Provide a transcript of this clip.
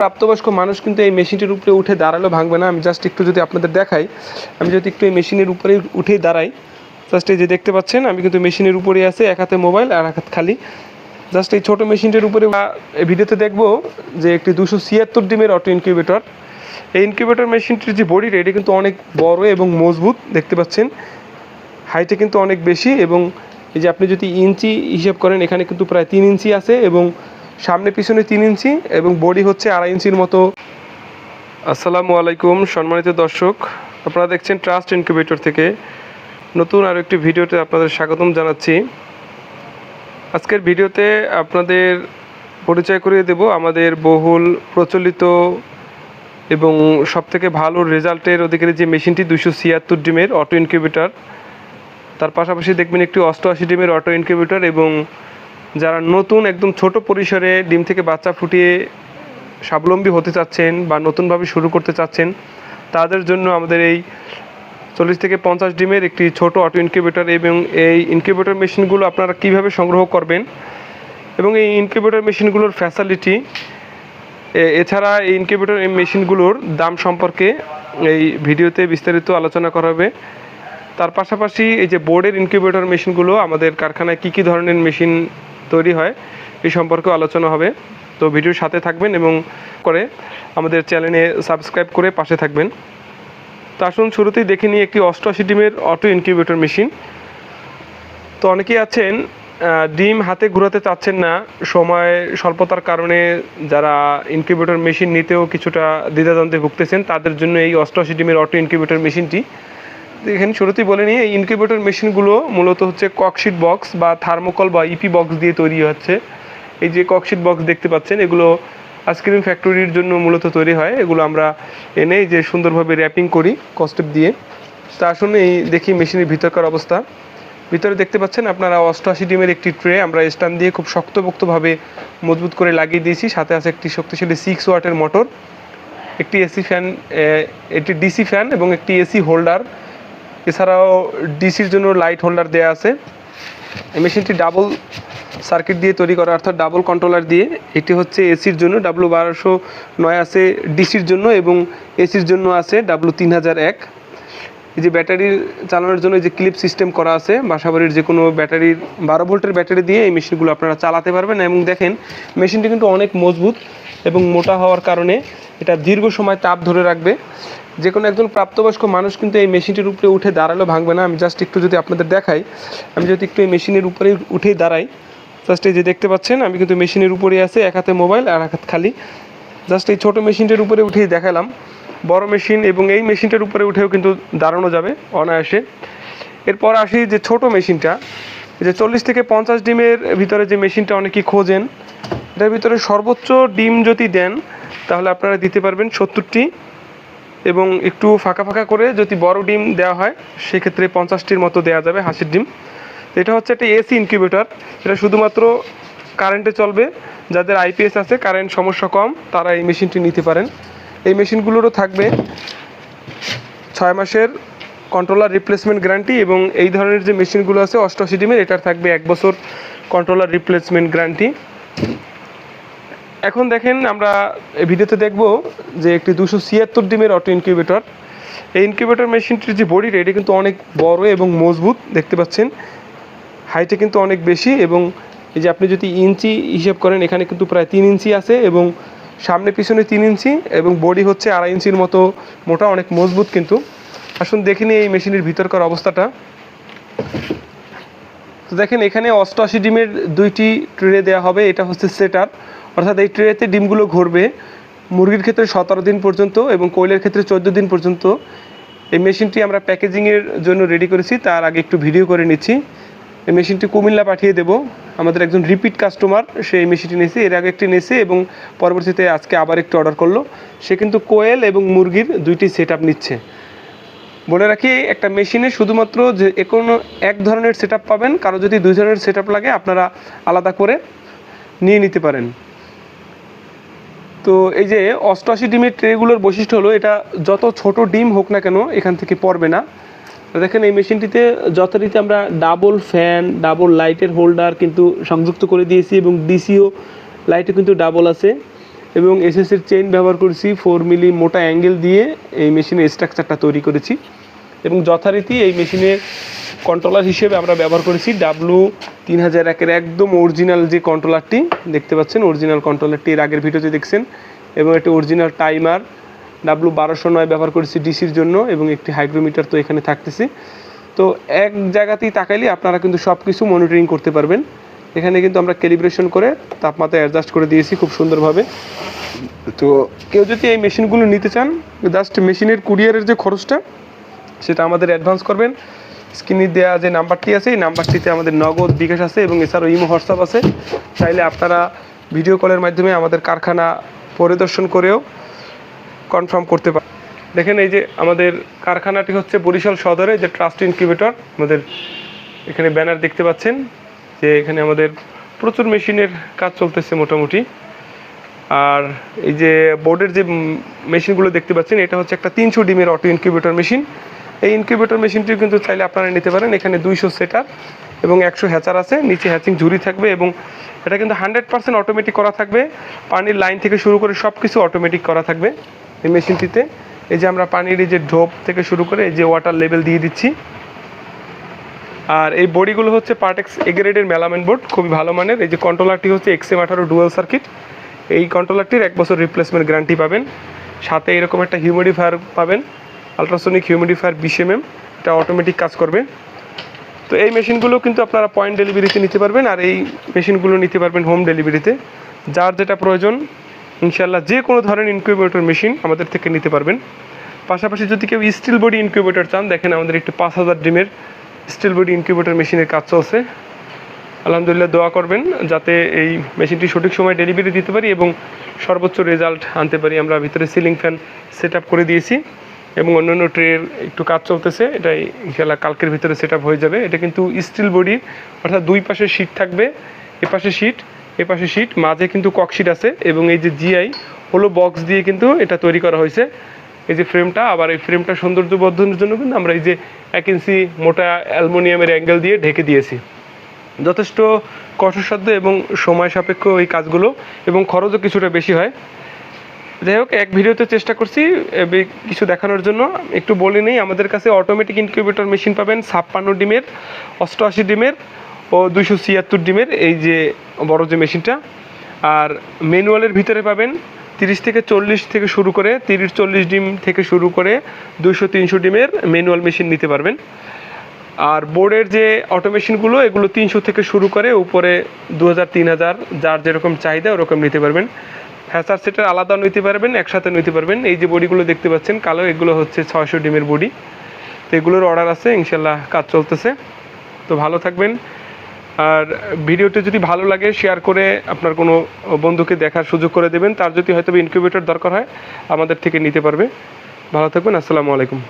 প্রাপ্তবয়স্ক মানুষ কিন্তু এই মেশিনটির উপরে উঠে দাঁড়ালেও ভাঙবে না। আমি জাস্ট একটু যদি আপনাদের দেখাই, আমি যদি একটু এই মেশিনের উপরে উঠেই দাঁড়াই জাস্ট এই যে দেখতে পাচ্ছেন, আমি কিন্তু মেশিনের উপরেই আছে, এক হাতে মোবাইল আর এক হাত খালি। জাস্ট এই ছোটো মেশিনটির উপরে ভিডিওতে দেখব যে একটি দুশো ছিয়াত্তর ডিমের অটো ইনকিউবেটর এই ইনকিউবেটর মেশিনটির যে বডিটা এটা কিন্তু অনেক বড় এবং মজবুত, দেখতে পাচ্ছেন। হাইটে কিন্তু অনেক বেশি এবং এই যে আপনি যদি ইঞ্চি হিসেব করেন, এখানে কিন্তু প্রায় তিন ইঞ্চি আছে এবং সামনে পিছনে তিন ইঞ্চি এবং বডি হচ্ছে আড়াই ইঞ্চির মতো। আসসালামু আলাইকুম, সম্মানিত দর্শক। আপনারা দেখছেন ট্রাস্ট ইনকিউবেটর থেকে নতুন আরও একটি ভিডিওতে আপনাদের স্বাগতম জানাচ্ছি। আজকের ভিডিওতে আপনাদের পরিচয় করিয়ে দেব আমাদের বহুল প্রচলিত এবং সবথেকে ভালো রেজাল্টের অধিকারী যে মেশিনটি দুশো ছিয়াত্তর ডিমের অটো ইনকিউবেটর। তার পাশাপাশি দেখবেন একটি অষ্টআশি ডিমের অটো ইনকিউবেটর এবং যারা নতুন একদম ছোট পরিসরে ডিম থেকে বাচ্চা ফুটিয়ে স্বাবলম্বী হতে চাচ্ছেন বা নতুনভাবে শুরু করতে চাচ্ছেন, তাদের জন্য আমাদের এই চল্লিশ থেকে পঞ্চাশ ডিমের একটি ছোট অটো ইনকিউবেটর এবং এই ইনকিউবেটর মেশিনগুলো আপনারা কীভাবে সংগ্রহ করবেন এবং এই ইনকিউবেটর মেশিনগুলোর ফ্যাসিলিটি এছাড়া এই ইনকিউবেটর এই মেশিনগুলোর দাম সম্পর্কে এই ভিডিওতে বিস্তারিত আলোচনা করা হবে। তার পাশাপাশি এই যে বোর্ডের ইনকিউবেটর মেশিনগুলো, আমাদের কারখানায় কী কী ধরনের মেশিন তৈরি হয় এই সম্পর্কেও আলোচনা হবে। তো ভিডিওর সাথে থাকবেন এবং করে আমাদের চ্যানেলে সাবস্ক্রাইব করে পাশে থাকবেন। তো আসুন শুরুতেই দেখে নিই একটি অষ্টআশি ডিমের অটো ইনকিউবেটর মেশিন। তো অনেকেই আছেন ডিম হাতে ঘোরাতে চাচ্ছেন না, সময় স্বল্পতার কারণে যারা ইনকিউবেটর মেশিন নিতেও কিছুটা দ্বিধাদ্বন্দ্বে ভুগতেছেন, তাদের জন্য এই অষ্টআশি ডিমের অটো ইনকিউবেটর মেশিনটি এখানে শুরুতেই বলে নিই, এই ইনকিউবেটর মেশিনগুলো মূলত হচ্ছে ককশিট বক্স বা থার্মোকল বা ইপি বক্স দিয়ে তৈরি হচ্ছে। এই যে ককশিট বক্স দেখতে পাচ্ছেন, এগুলো আইসক্রিম ফ্যাক্টরির জন্য মূলত তৈরি হয়। এগুলো আমরা এনে যে সুন্দরভাবে র্যাপিং করি কস্টেপ দিয়ে। তা আসুন, এই দেখি মেশিনের ভিতরকার অবস্থা। ভিতরে দেখতে পাচ্ছেন, আপনারা অষ্টআশি ডিমের একটি ট্রে আমরা স্ট্যান্ড দিয়ে খুব শক্তপোক্তভাবে মজবুত করে লাগিয়ে দিয়েছি। সাথে আছে একটি শক্তিশালী সিক্স ওয়াটের মোটর একটি এসি ফ্যান একটি ডিসি ফ্যান এবং একটি এসি হোল্ডার এছাড়াও ডিসির জন্য লাইট হোল্ডার দেওয়া আছে। এই মেশিনটি ডাবল সার্কিট দিয়ে তৈরি করা, অর্থাৎ ডাবল কন্ট্রোলার দিয়ে। এটি হচ্ছে এসির জন্য ডাব্লু বারোশো নয় আছে ডিসির জন্য এবং এসির জন্য আছে ডাব্লু তিন হাজার এক। এই যে ব্যাটারি চালানোর জন্য যে ক্লিপ সিস্টেম করা আছে, বাসাবাড়ির যে কোনো ব্যাটারির বারো ভোল্টের ব্যাটারি দিয়ে এই মেশিনগুলো আপনারা চালাতে পারবেন এবং দেখেন মেশিনটি কিন্তু অনেক মজবুত এবং মোটা হওয়ার কারণে এটা দীর্ঘ সময় তাপ ধরে রাখবে। যে কোনো একজন প্রাপ্তবয়স্ক মানুষ কিন্তু এই মেশিনটির উপরে উঠে দাঁড়ালেও ভাঙবে না। আমি জাস্ট একটু যদি আপনাদের দেখাই, আমি যদি একটু এই মেশিনের উপরে উঠেই দাঁড়াই জাস্ট এই যে দেখতে পাচ্ছেন, আমি কিন্তু মেশিনের উপরেই আছে, এক হাতে মোবাইল আর এক হাত খালি। জাস্ট এই ছোটো মেশিনটির উপরে উঠেই দেখালাম। বড় মেশিন এবং এই মেশিনটার উপরে উঠেও কিন্তু দাঁড়ানো যাবে অনায়াসে। এরপর আসি যে ছোট মেশিনটা যে চল্লিশ থেকে পঞ্চাশ ডিমের ভিতরে যে মেশিনটা অনেকেই খোঁজেন, এটার ভিতরে সর্বোচ্চ ডিম যদি দেন, তাহলে আপনারা দিতে পারবেন সত্তরটি। এবং একটু ফাঁকা ফাঁকা করে যদি বড় ডিম দেওয়া হয়, সেক্ষেত্রে পঞ্চাশটির মতো দেওয়া যাবে হাঁসের ডিম। এটা হচ্ছে একটা এসি ইনকিউবেটর। এটা শুধুমাত্র কারেন্টে চলবে। যাদের আইপিএস আছে, কারেন্ট সমস্যা কম, তারা এই মেশিনটি নিতে পারেন। এই মেশিনগুলোরও থাকবে ছয় মাসের কন্ট্রোলার রিপ্লেসমেন্ট গ্যারান্টি এবং এই ধরনের যে মেশিনগুলো আছে, অষ্টআশি ডিমের, এটার থাকবে এক বছর কন্ট্রোলার রিপ্লেসমেন্ট গ্যারান্টি এখন দেখেন আমরা ভিডিওতে দেখব যে একটি দুশো ছিয়াত্তর ডিমের অটো ইনকিউবেটর এই ইনকিউবেটর মেশিনটির যে বডিটা এটা কিন্তু অনেক বড় এবং মজবুত, দেখতে পাচ্ছেন। হাইটে কিন্তু অনেক বেশি এবং এই যে আপনি যদি ইঞ্চি হিসেব করেন, এখানে কিন্তু প্রায় তিন ইঞ্চি আছে এবং সামনে পিছনে তিন ইঞ্চি এবং বডি হচ্ছে আড়াই ইঞ্চির মতো, মোটা, অনেক মজবুত কিন্তু। আসুন দেখে নিই এই মেশিনের ভিতরকার অবস্থাটা। তো দেখেন, এখানে অষ্টআশি ডিমের দুইটি ট্রে দেওয়া হবে, এটা হচ্ছে সেটার। অর্থাৎ এই ট্রেতে ডিমগুলো ঘুরবে মুরগির ক্ষেত্রে সতেরো দিন পর্যন্ত এবং কোয়েলের ক্ষেত্রে চোদ্দ দিন পর্যন্ত। এই মেশিনটি আমরা প্যাকেজিংয়ের জন্য রেডি করেছি, তার আগে একটু ভিডিও করে নিচ্ছি। এই মেশিনটি কুমিল্লা পাঠিয়ে দেব, আমাদের একজন রিপিট কাস্টমার, সে এই মেশিনটি নিয়েছে, এর আগে একটি নিয়েছে এবং পরবর্তীতে আজকে আবার একটি অর্ডার করল। সে কিন্তু কোয়েল এবং মুরগির দুইটি সেট নিচ্ছে। বলে রাখি, একটা মেশিনে শুধুমাত্র যে কোনো এক ধরনের সেট পাবেন, কারও যদি দুই ধরনের সেট লাগে, আপনারা আলাদা করে নিয়ে নিতে পারেন। তো এই যে অষ্টআশি ডিমের ট্রেগুলোর বৈশিষ্ট্য হলো, এটা যত ছোট ডিম হোক না কেন, এখান থেকে পড়বে না। দেখেন, এই মেশিনটিতে যথারীতি আমরা ডাবল ফ্যান ডাবল লাইটের হোল্ডার কিন্তু সংযুক্ত করে দিয়েছি এবং ডিসিও লাইটও কিন্তু ডাবল আছে। এবং এসএসের চেইন ব্যবহার করেছি ফোর মিলি মোটা অ্যাঙ্গেল দিয়ে এই মেশিনের স্ট্রাকচারটা তৈরি করেছি এবং যথারীতি এই মেশিনের কন্ট্রোলার হিসেবে আমরা ব্যবহার করেছি ডাব্লু তিন হাজার একের একদম অরিজিনাল যে কন্ট্রোলারটি দেখতে পাচ্ছেন? অরিজিনাল কন্ট্রোলারটি এর আগের ভিডিওতে দেখছেন। এবং একটি অরিজিনাল টাইমার ডাব্লু বারোশো নয় ব্যবহার করেছি ডিসির জন্য এবং একটি হাইগ্রোমিটার তো এখানে থাকতেছে। তো এক জায়গাতেই তাকাইলে আপনারা কিন্তু সব কিছু মনিটরিং করতে পারবেন। এখানে কিন্তু আমরা ক্যালিব্রেশন করে তাপমাত্রা অ্যাডজাস্ট করে দিয়েছি খুব সুন্দরভাবে। তো কেউ যদি এই মেশিনগুলো নিতে চান জাস্ট মেশিনের কুরিয়ারের যে খরচটা, সেটা আমাদের অ্যাডভান্স করবেন। স্ক্রিনে দেওয়া যে নাম্বারটি আছে, এই নাম্বারটিতে আমাদের নগদ বিকাশ আছে এবং এছাড়াও ইমো, হোয়াটসঅ্যাপ আছে। চাইলে আপনারা ভিডিও কলের মাধ্যমে আমাদের কারখানা পরিদর্শন করেও কনফার্ম করতে পারেন দেখেন এই যে আমাদের কারখানাটি হচ্ছে বরিশাল সদরে যে ট্রাস্ট ইনকিউবেটর আমাদের এখানে ব্যানার দেখতে পাচ্ছেন। যে এখানে আমাদের প্রচুর মেশিনের কাজ চলতেছে মোটামুটি। আর এই যে বোর্ডের যে মেশিনগুলো দেখতে পাচ্ছেন, এটা হচ্ছে একটা তিনশো ডিমের অটো ইনকিউবেটর মেশিন। এই ইনকিউবেটর মেশিনটিও কিন্তু চাইলে আপনারা নিতে পারেন, এখানে দুইশো সেটার এবং একশো হ্যাচার আছে, নিচে হ্যাচিং ঝুড়ি থাকবে এবং এটা কিন্তু হান্ড্রেড পার্সেন্ট অটোমেটিক করা থাকবে। পানির লাইন থেকে শুরু করে সব কিছু অটোমেটিক করা থাকবে এই মেশিনটিতে। এই যে আমরা পানির এই যে ঢোপ থেকে শুরু করে এই যে ওয়াটার লেভেল দিয়ে দিচ্ছি। আর এই বডিগুলো হচ্ছে পার্টেক্স এগ্রেডের মেলামেন বোর্ড, খুবই ভালো মানের। এই যে কন্ট্রোলারটি হচ্ছে এক্সএম আঠারো ডুয়াল সার্কিট এই কন্ট্রোলারটির এক বছর রিপ্লেসমেন্ট গ্যারান্টি পাবেন। সাথে এরকম একটা হিউমিডিফায়ার পাবেন। আলট্রাসোনিক হিউমিডিফায়ার বিশ এমএম এটা অটোমেটিক কাজ করবে। তো এই মেশিনগুলো কিন্তু আপনারা পয়েন্ট ডেলিভারিতে নিতে পারবেন আর এই মেশিনগুলো নিতে পারবেন হোম ডেলিভারিতে যার যেটা প্রয়োজন ইনশাল্লাহ যে কোনো ধরনের ইনকিউবেটর মেশিন আমাদের থেকে নিতে পারবেন। পাশাপাশি যদি কেউ স্টিল বডি ইনকিউবেটর চান, দেখেন আমাদের একটি পাঁচ হাজার ডিমের স্টিল বডি ইনকিউবেটর মেশিনের কাজ চলছে। আলহামদুলিল্লাহ দোয়া করবেন যাতে এই মেশিনটি সঠিক সময় ডেলিভারি দিতে পারি এবং সর্বোচ্চ রেজাল্ট আনতে পারি। আমরা ভিতরে সিলিং ফ্যান সেট করে দিয়েছি এবং অন্যান্য ট্রের একটু কাজ চলতেছে। এটা ইনশাল্লাহ কালকের ভিতরে সেট হয়ে যাবে। এটা কিন্তু স্টিল বডির অর্থাৎ দুই পাশে শীট থাকবে, এ পাশে শীট এ পাশে শীট মাঝে কিন্তু কক ককশিট আছে এবং এই যে জিআই হলো বক্স দিয়ে কিন্তু এটা তৈরি করা হয়েছে। এই যে ফ্রেমটা আবার এই ফ্রেমটা সৌন্দর্য বর্ধনের জন্য কিন্তু আমরা এই যে এক ইঞ্চি মোটা অ্যালুমিনিয়ামের অ্যাঙ্গেল দিয়ে ঢেকে দিয়েছি। যথেষ্ট কষ্টসাধ্য এবং সময় সাপেক্ষ এই কাজগুলো এবং খরচও কিছুটা বেশি হয়। যাই হোক, এক ভিডিওতে চেষ্টা করছি কিছু দেখানোর জন্য। একটু বলে নেই, আমাদের কাছে অটোমেটিক ইনকিউবেটর মেশিন পাবেন ছাপ্পান্ন ডিমের, অষ্টআশি ডিমের ও দুইশো ছিয়াত্তর ডিমের এই যে বড় যে মেশিনটা আর ম্যানুয়ালের ভিতরে পাবেন তিরিশ থেকে চল্লিশ থেকে শুরু করে তিরিশ চল্লিশ ডিম থেকে শুরু করে দুইশো, তিনশো ডিমের ম্যানুয়াল মেশিন নিতে পারবেন। আর বোর্ডের যে অটোমেশনগুলো এগুলো তিনশো থেকে শুরু করে উপরে দু হাজার তিন হাজার যার যেরকম চাহিদা ওরকম নিতে পারবেন। হ্যাসার সেটার আলাদা নিতে পারবেন, একসাথে নিতে পারবেন। এই যে বডিগুলো দেখতে পাচ্ছেন, কালো, এগুলো হচ্ছে ছয়শো ডিমের বডি। তো এগুলোর অর্ডার আছে, ইনশাল্লাহ কাজ চলতেছে। তো ভালো থাকবেন। আর ভিডিওটি যদি ভালো লাগে শেয়ার করে আপনার কোনো বন্ধুকে দেখার সুযোগ করে দেবেন। তার যদি হয়তো ইনকিউবেটর দরকার হয়, আমাদের থেকে নিতে পারবে। ভালো থাকবেন, আসসালামু আলাইকুম।